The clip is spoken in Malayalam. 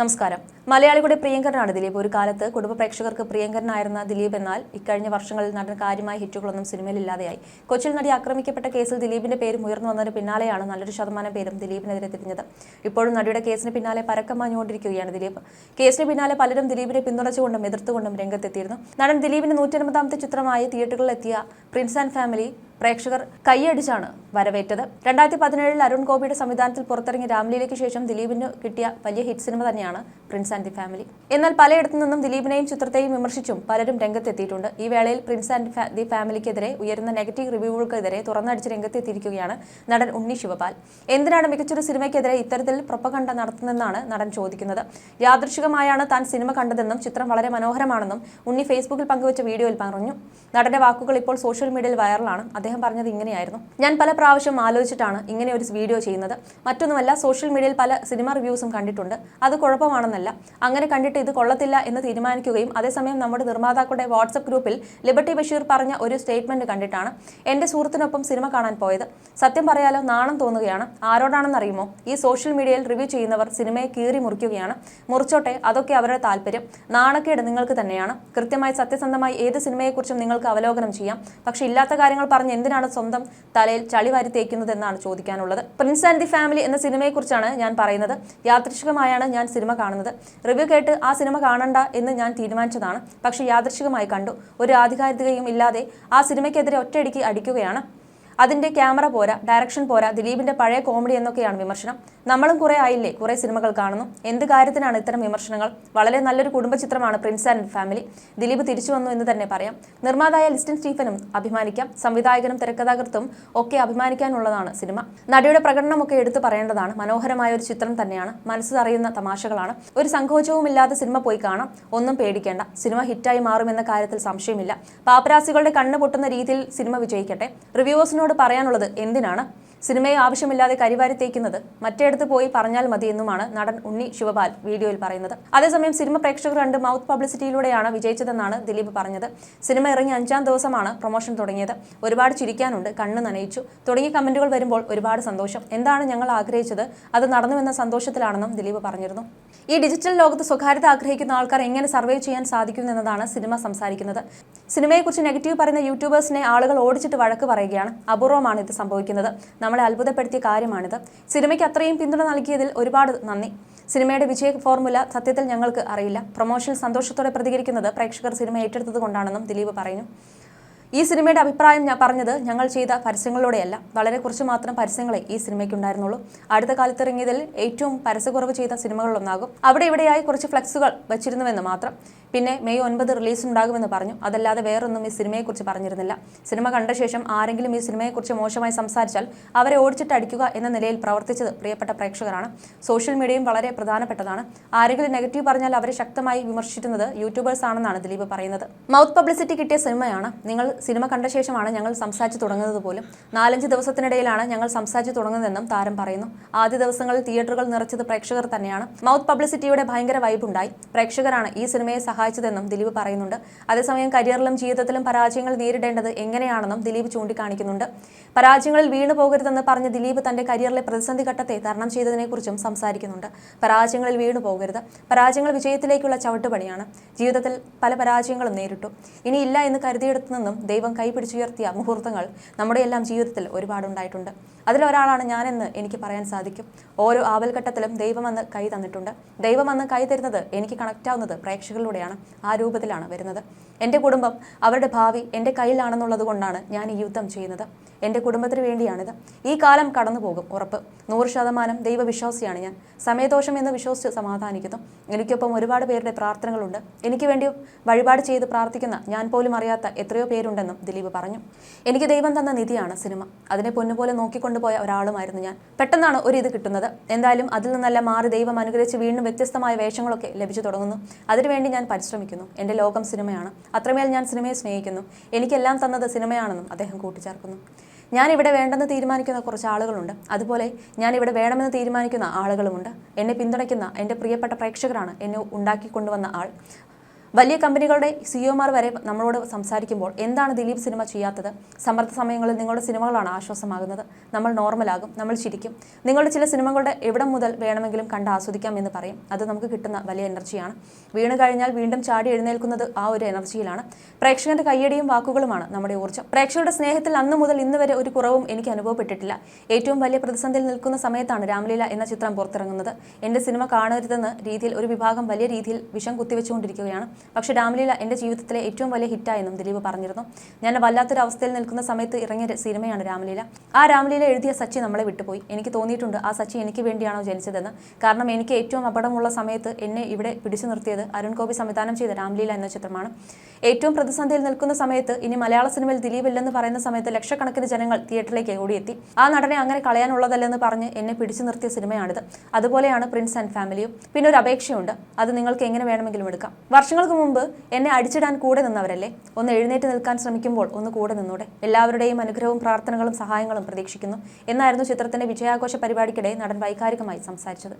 നമസ്കാരം. മലയാളികളുടെ പ്രിയങ്കരനാണ് ദിലീപ്. ഒരു കാലത്ത് കുടുംബ പ്രേക്ഷകർക്ക് പ്രിയങ്കരനായിരുന്ന ദിലീപ് എന്നാൽ ഇക്കഴിഞ്ഞ വർഷങ്ങളിൽ നടൻ കാര്യമായ ഹിറ്റുകളൊന്നും സിനിമയിൽ ഇല്ലാതെയായി കൊച്ചിയിൽ നടി ആക്രമിക്കപ്പെട്ട കേസിൽ ദിലീപിന്റെ പേരും ഉയർന്നു വന്നതിന് പിന്നാലെയാണ് നല്ലൊരു ശതമാനം പേരും ദിലീപിനെതിരെ തിരിഞ്ഞത്. ഇപ്പോഴും നടിയുടെ കേസിന് പിന്നാലെ പരക്കം മാഞ്ഞുകൊണ്ടിരിക്കുകയാണ് ദിലീപ്. കേസിന് പിന്നാലെ പലരും ദിലീപിനെ പിന്തുണച്ചുകൊണ്ടും എതിർത്തുകൊണ്ടും രംഗത്തെത്തിയിരുന്നു. നടൻ ദിലീപിന്റെ നൂറ്റൻപതാമത്തെ ചിത്രമായി തിയേറ്ററുകളിലെത്തിയ പ്രിൻസ് ആൻഡ് ഫാമിലി പ്രേക്ഷകർ കൈയടിച്ചാണ് വരവേറ്റത്. രണ്ടായിരത്തി പതിനേഴിൽ അരുൺ ഗോപിയുടെ സംവിധാനത്തിൽ പുറത്തിറങ്ങിയ രാംലീലയ്ക്ക് ശേഷം ദിലീപിന് കിട്ടിയ വലിയ ഹിറ്റ് സിനിമ തന്നെയാണ് പ്രിൻസ് ആൻഡ് ദി ഫാമിലി. എന്നാൽ പലയിടത്തു നിന്നും ദിലീപിനെയും ചിത്രത്തെയും വിമർശിച്ചും പലരും രംഗത്തെത്തിയിട്ടുണ്ട്. ഈ വേളയിൽ പ്രിൻസ് ആൻഡ് ദി ഫാമിലിക്കെതിരെ ഉയരുന്ന നെഗറ്റീവ് റിവ്യൂകൾക്കെതിരെ തുറന്നടിച്ച് രംഗത്തെത്തിയിരിക്കുകയാണ് നടൻ ഉണ്ണി ശിവപാൽ. എന്തിനാണ് മികച്ചൊരു സിനിമയ്ക്കെതിരെ ഇത്തരത്തിൽ പ്രൊപ്പകണ്ട നടത്തുന്നതെന്നാണ് നടൻ ചോദിക്കുന്നത്. യാദൃശികമായാണ് താൻ സിനിമ കണ്ടതെന്നും ചിത്രം വളരെ മനോഹരമാണെന്നും ഉണ്ണി ഫേസ്ബുക്കിൽ പങ്കുവച്ച വീഡിയോയിൽ പറഞ്ഞു. നടന്റെ വാക്കുകൾ ഇപ്പോൾ സോഷ്യൽ മീഡിയയിൽ വൈറലാണ്. അദ്ദേഹം പറഞ്ഞത് ഇങ്ങനെയായിരുന്നു. ഞാൻ പല പ്രാവശ്യം ആലോചിച്ചിട്ടാണ് ഇങ്ങനെ ഒരു വീഡിയോ ചെയ്യുന്നത്. മറ്റൊന്നുമല്ല സോഷ്യൽ മീഡിയയിൽ പല സിനിമ റിവ്യൂസും കണ്ടിട്ടുണ്ട്. അത് കുഴപ്പമാണെന്നല്ല. അങ്ങനെ കണ്ടിട്ട് ഇത് കൊള്ളത്തില്ല എന്ന് തീരുമാനിക്കുകയും അതേസമയം നമ്മുടെ നിർമ്മാതാക്കളുടെ വാട്സപ്പ് ഗ്രൂപ്പിൽ ലിബർട്ടി ബഷീർ പറഞ്ഞ ഒരു സ്റ്റേറ്റ്മെന്റ് കണ്ടിട്ടാണ് എന്റെ സുഹൃത്തിനൊപ്പം സിനിമ കാണാൻ പോയത്. സത്യം പറയാലോ നാണം തോന്നുകയാണ്. ആരോടാണെന്നറിയുമോ? ഈ സോഷ്യൽ മീഡിയയിൽ റിവ്യൂ ചെയ്യുന്നവർ സിനിമയെ കീറി മുറിക്കുകയാണ്. മുറിച്ചോട്ടെ അതൊക്കെ അവരുടെ താല്പര്യം. നാണക്കേട് നിങ്ങൾക്ക് തന്നെയാണ്. കൃത്യമായി സത്യസന്ധമായി ഏത് സിനിമയെക്കുറിച്ചും നിങ്ങൾക്ക് അവലോകനം ചെയ്യാം. പക്ഷേ ഇല്ലാത്ത കാര്യങ്ങൾ പറഞ്ഞ് എന്തിനാണ് സ്വന്തം തലയിൽ ചളി വാരി തേക്കുന്നത് എന്നാണ് ചോദിക്കാനുള്ളത്. പ്രിൻസ് ആൻഡ് ദി ഫാമിലി എന്ന സിനിമയെക്കുറിച്ചാണ് ഞാൻ പറയുന്നത്. യാദൃശികമായാണ് ഞാൻ സിനിമ കാണുന്നത്. റിവ്യൂ കേട്ട് ആ സിനിമ കാണണ്ട എന്ന് ഞാൻ തീരുമാനിച്ചതാണ്. പക്ഷേ യാദൃശികമായി കണ്ടു. ഒരു ആധികാരികതയും ഇല്ലാതെ ആ സിനിമയ്ക്കെതിരെ ഒറ്റയടിക്ക് അടിക്കുകയാണ് അതിന്റെ ക്യാമറ പോരാ ഡയറക്ഷൻ പോരാ ദിലീപിന്റെ പഴയ കോമഡി എന്നൊക്കെയാണ് വിമർശനം. നമ്മളും കുറെ ആയില്ലേ കുറെ സിനിമകൾ കാണുന്നു. എന്ത് കാര്യത്തിനാണ് ഇത്തരം വിമർശനങ്ങൾ? വളരെ നല്ലൊരു കുടുംബ ചിത്രമാണ് പ്രിൻസ് ആൻഡ് ഫാമിലി ദിലീപ് തിരിച്ചു വന്നു എന്ന് തന്നെ പറയാം. നിർമ്മാതായ ലിസ്റ്റിൻ സ്റ്റീഫനും അഭിമാനിക്കാം. സംവിധായകനും തിരക്കഥാകൃത്തും ഒക്കെ അഭിമാനിക്കാനുള്ളതാണ് സിനിമ. നടിയുടെ പ്രകടനമൊക്കെ എടുത്തു പറയേണ്ടതാണ്. മനോഹരമായ ഒരു ചിത്രം തന്നെയാണ്. മനസ്സ് അറിയുന്ന തമാശകളാണ്. ഒരു സങ്കോചവുമില്ലാതെ സിനിമ പോയി കാണാം. ഒന്നും പേടിക്കേണ്ട. സിനിമ ഹിറ്റായി മാറുമെന്ന കാര്യത്തിൽ സംശയമില്ല. പാപ്പരാസികളുടെ കണ്ണ് പൊട്ടുന്ന രീതിയിൽ സിനിമ വിജയിക്കട്ടെ. റിവ്യൂവേഴ്സിനോട് പറയാനുള്ളത് എന്തിനാണ്? സിനിമയെ ആവശ്യമില്ലാതെ കരിവാരി തേക്കുന്നത് മറ്റേടത്ത് പോയി പറഞ്ഞാൽ മതിയെന്നുമാണ് നടൻ ഉണ്ണി ശിവപാൽ വീഡിയോയിൽ പറയുന്നത്. അതേസമയം സിനിമ പ്രേക്ഷകർ കണ്ട് മൗത്ത് പബ്ലിസിറ്റിയിലൂടെയാണ് വിജയിച്ചതെന്നാണ് ദിലീപ് പറഞ്ഞത്. സിനിമ ഇറങ്ങി അഞ്ചാം ദിവസമാണ് പ്രൊമോഷൻ തുടങ്ങിയത്. ഒരുപാട് ചിരിക്കാനുണ്ട് കണ്ണ് നനയിച്ചു. തുടങ്ങിയ കമന്റുകൾ വരുമ്പോൾ ഒരുപാട് സന്തോഷം. എന്താണ് ഞങ്ങൾ ആഗ്രഹിച്ചത്? അത് നടന്നുവെന്ന സന്തോഷത്തിലാണെന്നും ദിലീപ് പറഞ്ഞിരുന്നു. ഈ ഡിജിറ്റൽ ലോകത്ത് സ്വകാര്യത ആഗ്രഹിക്കുന്ന ആൾക്കാർ എങ്ങനെ സർവേ ചെയ്യാൻ സാധിക്കും എന്നതാണ് സിനിമ സംസാരിക്കുന്നത്. സിനിമയെക്കുറിച്ച് നെഗറ്റീവ് പറയുന്ന യൂട്യൂബേഴ്സിനെ ആളുകൾ ഓടിച്ചിട്ട് വഴക്ക് പറയുകയാണ്. അപൂർവമാണ് ഇത് സംഭവിക്കുന്നത്. നമ്മളെ അത്ഭുതപ്പെടുത്തിയ കാര്യമാണിത്. സിനിമയ്ക്ക് അത്രയും പിന്തുണ നൽകിയതിൽ ഒരുപാട് നന്ദി. സിനിമയുടെ വിജയ ഫോർമുല സത്യത്തിൽ ഞങ്ങൾക്ക് അറിയില്ല. പ്രൊമോഷൻ സന്തോഷത്തോടെ പ്രതികരിക്കുന്നത് പ്രേക്ഷകർ സിനിമ ഏറ്റെടുത്തത് കൊണ്ടാണെന്നും ദിലീപ് പറഞ്ഞു ഈ സിനിമയുടെ അഭിപ്രായം ഞാൻ പറഞ്ഞത് ഞങ്ങൾ ചെയ്ത പരസ്യങ്ങളിലൂടെയല്ല. വളരെ കുറച്ച് മാത്രം പരസ്യങ്ങളെ ഈ സിനിമയ്ക്ക് ഉണ്ടായിരുന്നുള്ളൂ. അടുത്ത കാലത്ത് ഇറങ്ങിയതിൽ ഏറ്റവും പരസ്യക്കുറവ് ചെയ്ത സിനിമകളിലൊന്നാകും. അവിടെ ഇവിടെയായി കുറച്ച് ഫ്ലെക്സുകൾ വെച്ചിരുന്നുവെന്ന് മാത്രം. പിന്നെ മെയ് ഒൻപത് റിലീസ് ഉണ്ടാകുമെന്ന് പറഞ്ഞു. അതല്ലാതെ വേറൊന്നും ഈ സിനിമയെക്കുറിച്ച് പറഞ്ഞിരുന്നില്ല. സിനിമ കണ്ട ശേഷം ആരെങ്കിലും ഈ സിനിമയെക്കുറിച്ച് മോശമായി സംസാരിച്ചാൽ അവരെ ഓടിച്ചിട്ട് അടിക്കുക എന്ന നിലയിൽ പ്രവർത്തിച്ചത് പ്രിയപ്പെട്ട പ്രേക്ഷകരാണ്. സോഷ്യൽ മീഡിയയും വളരെ പ്രധാനപ്പെട്ടതാണ്. ആരെങ്കിലും നെഗറ്റീവ് പറഞ്ഞാൽ അവരെ ശക്തമായി വിമർശിക്കുന്നത് യൂട്യൂബേഴ്സ് ആണെന്നാണ് ദിലീപ് പറയുന്നത്. മൗത്ത് പബ്ലിസിറ്റി കിട്ടിയ സിനിമയാണ്. നിങ്ങൾ സിനിമ കണ്ട ശേഷമാണ് ഞങ്ങൾ സംസാരിച്ച് തുടങ്ങുന്നത് പോലും. നാലഞ്ച് ദിവസത്തിനിടയിലാണ് ഞങ്ങൾ സംസാരിച്ച് തുടങ്ങുന്നതെന്നും താരം പറയുന്നു. ആദ്യ ദിവസങ്ങളിൽ തിയേറ്ററുകൾ നിറച്ചത് പ്രേക്ഷകർ തന്നെയാണ്. മൗത്ത് പബ്ലിസിറ്റിയുടെ ഭയങ്കര വൈബ് ഉണ്ടായി. പ്രേക്ഷകരാണ് ഈ സിനിമയെ സഹായിച്ചതെന്നും ദിലീപ് പറയുന്നുണ്ട്. അതേസമയം കരിയറിലും ജീവിതത്തിലും പരാജയങ്ങൾ നേരിടേണ്ടത് എങ്ങനെയാണെന്നും ദിലീപ് ചൂണ്ടിക്കാണിക്കുന്നുണ്ട്. പരാജയങ്ങളിൽ വീണു പോകരുതെന്ന് പറഞ്ഞ ദിലീപ് തന്റെ കരിയറിലെ പ്രതിസന്ധി ഘട്ടത്തെ തരണം ചെയ്തതിനെക്കുറിച്ചും സംസാരിക്കുന്നുണ്ട്. പരാജയങ്ങളിൽ വീണു പോകരുത്. പരാജയങ്ങൾ വിജയത്തിലേക്കുള്ള ചവിട്ടുപടിയാണ് ജീവിതത്തിൽ പല പരാജയങ്ങളും നേരിട്ടു. ഇനിയില്ല എന്ന് കരുതിയെടുത്തു നിന്നും ദൈവം കൈപിടിച്ചുയർത്തിയ മുഹൂർത്തങ്ങൾ നമ്മുടെ എല്ലാം ജീവിതത്തിൽ ഒരുപാടുണ്ടായിട്ടുണ്ട്. അതിലൊരാളാണ് ഞാനെന്ന് എനിക്ക് പറയാൻ സാധിക്കും. ഓരോ ആവൽഘട്ടത്തിലും ദൈവം അന്ന് കൈ തന്നിട്ടുണ്ട്. ദൈവം അന്ന് കൈ തരുന്നത് എനിക്ക് കണക്റ്റാവുന്നത് പ്രേക്ഷകരിലൂടെയാണ്. ആ രൂപത്തിലാണ് വരുന്നത്. എന്റെ കുടുംബം അവരുടെ ഭാവി എന്റെ കയ്യിലാണെന്നുള്ളത് കൊണ്ടാണ് ഞാൻ ഈ യുദ്ധം ചെയ്യുന്നത്. എന്റെ കുടുംബത്തിന് വേണ്ടിയാണിത്. ഈ കാലം കടന്നു പോകും ഉറപ്പ്. നൂറ് ശതമാനം ദൈവവിശ്വാസിയാണ് ഞാൻ. സമയദോഷം എന്ന് വിശ്വസിച്ച് സമാധാനിക്കുന്നു. എനിക്കൊപ്പം ഒരുപാട് പേരുടെ പ്രാർത്ഥനകളുണ്ട്. എനിക്ക് വേണ്ടി വഴിപാട് ചെയ്ത് പ്രാർത്ഥിക്കുന്ന ഞാൻ പോലും അറിയാത്ത എത്രയോ പേരുണ്ടെന്നും ദിലീപ് പറഞ്ഞു. എനിക്ക് ദൈവം തന്ന നിധിയാണ് സിനിമ. അതിനെ പൊന്നുപോലെ നോക്കിക്കൊണ്ടുപോയ ഒരാളുമായിരുന്നു ഞാൻ. പെട്ടെന്നാണ് ഒരു ഇത് കിട്ടുന്നത്. എന്തായാലും അതിൽ നിന്നെല്ലാം മാറി ദൈവം അനുഗ്രഹിച്ച് വീണ്ടും വ്യത്യസ്തമായ വേഷങ്ങളൊക്കെ ലഭിച്ചു തുടങ്ങുന്നു. അതിനുവേണ്ടി ഞാൻ പരിശ്രമിക്കുന്നു. എന്റെ ലോകം സിനിമയാണ്. അത്രമേൽ ഞാൻ സിനിമയെ സ്നേഹിക്കുന്നു. എനിക്കെല്ലാം തന്നത് സിനിമയാണെന്നും അദ്ദേഹം കൂട്ടിച്ചേർക്കുന്നു. ഞാൻ ഇവിടെ വേണ്ടെന്ന് തീരുമാനിക്കുന്ന കുറച്ച് ആളുകളുണ്ട്. അതുപോലെ ഞാൻ ഇവിടെ വേണമെന്ന് തീരുമാനിക്കുന്ന ആളുകളുമുണ്ട്. എന്നെ പിന്തുണയ്ക്കുന്ന എന്റെ പ്രിയപ്പെട്ട പ്രേക്ഷകരാണ് എന്നെ ഉണ്ടാക്കിക്കൊണ്ടുവന്ന ആൾ. വലിയ കമ്പനികളുടെ സിഇഒമാർ വരെ നമ്മളോട് സംസാരിക്കുമ്പോൾ എന്താണ് ദിലീപ് സിനിമ ചെയ്യാത്തത്? സമ്മർദ്ദ സമയങ്ങളിൽ നിങ്ങളുടെ സിനിമകളാണ് ആശ്വാസമാകുന്നത്. നമ്മൾ നോർമലാകും നമ്മൾ ചിരിക്കും. നിങ്ങളുടെ ചില സിനിമകളുടെ എവിടം മുതൽ വേണമെങ്കിലും കണ്ട് ആസ്വദിക്കാം എന്ന് പറയും. അത് നമുക്ക് കിട്ടുന്ന വലിയ എനർജിയാണ്. വീണ് കഴിഞ്ഞാൽ വീണ്ടും ചാടി എഴുന്നേൽക്കുന്നത് ആ ഒരു എനർജിയിലാണ്. പ്രേക്ഷകന്റെ കയ്യടിയും വാക്കുകളുമാണ് നമ്മുടെ ഊർജം. പ്രേക്ഷകരുടെ സ്നേഹത്തിൽ അന്ന് മുതൽ ഇന്ന് വരെ ഒരു കുറവും എനിക്ക് അനുഭവപ്പെട്ടിട്ടില്ല. ഏറ്റവും വലിയ പ്രതിസന്ധിയിൽ നിൽക്കുന്ന സമയത്താണ് രാമലീല എന്ന ചിത്രം പുറത്തിറങ്ങുന്നത്. എന്റെ സിനിമ കാണരുതെന്ന രീതിയിൽ ഒരു വിഭാഗം വലിയ രീതിയിൽ വിഷം കുത്തിവെച്ചുകൊണ്ടിരിക്കുകയാണ്. പക്ഷേ രാമലീല എന്റെ ജീവിതത്തിലെ ഏറ്റവും വലിയ ഹിറ്റായെന്നും ദിലീപ് പറഞ്ഞിരുന്നു. ഞാൻ വല്ലാത്തൊരു അവസ്ഥയിൽ നിൽക്കുന്ന സമയത്ത് ഇറങ്ങിയ സിനിമയാണ് രാമലീല. ആ രാമലീല എഴുതിയ സച്ചി നമ്മളെ വിട്ടുപോയി. എനിക്ക് തോന്നിയിട്ടുണ്ട് ആ സച്ചി എനിക്ക് വേണ്ടിയാണോ ജനിച്ചതെന്ന്. കാരണം എനിക്ക് ഏറ്റവും അപകടമുള്ള സമയത്ത് എന്നെ ഇവിടെ പിടിച്ചു നിർത്തിയത് അരുൺ ഗോപി സംവിധാനം ചെയ്ത രാംലീല എന്ന ചിത്രമാണ്. ഏറ്റവും പ്രതിസന്ധിയിൽ നിൽക്കുന്ന സമയത്ത് ഇനി മലയാള സിനിമയിൽ ദിലീപ് ഇല്ലെന്ന് പറയുന്ന സമയത്ത് ലക്ഷക്കണക്കിന് ജനങ്ങൾ തിയേറ്ററിലേക്ക് ഓടിയെത്തി. ആ നടനെ അങ്ങനെ കളയാനുള്ളതല്ലെന്ന് പറഞ്ഞ് എന്നെ പിടിച്ചു നിർത്തിയ സിനിമയാണിത്. അതുപോലെയാണ് പ്രിൻസ് ആൻഡ് ഫാമിലിയും. പിന്നെ ഒരു അപേക്ഷയുണ്ട്. അത് നിങ്ങൾക്ക് എങ്ങനെ വേണമെങ്കിലും എടുക്കാം. വർഷങ്ങൾക്ക് മുമ്പ് എന്നെ അടിച്ചിടാൻ കൂടെ നിന്നവരല്ലേ? ഒന്ന് എഴുന്നേറ്റ് നിൽക്കാൻ ശ്രമിക്കുമ്പോൾ ഒന്ന് കൂടെ നിന്നൂടെ. എല്ലാവരുടെയും അനുഗ്രഹവും പ്രാർത്ഥനകളും സഹായങ്ങളും പ്രതീക്ഷിക്കുന്നു. എന്നായിരുന്നു ചിത്രത്തിന്റെ വിജയാഘോഷ പരിപാടിക്കിടെ നടൻ വൈകാരികമായി സംസാരിച്ചത്.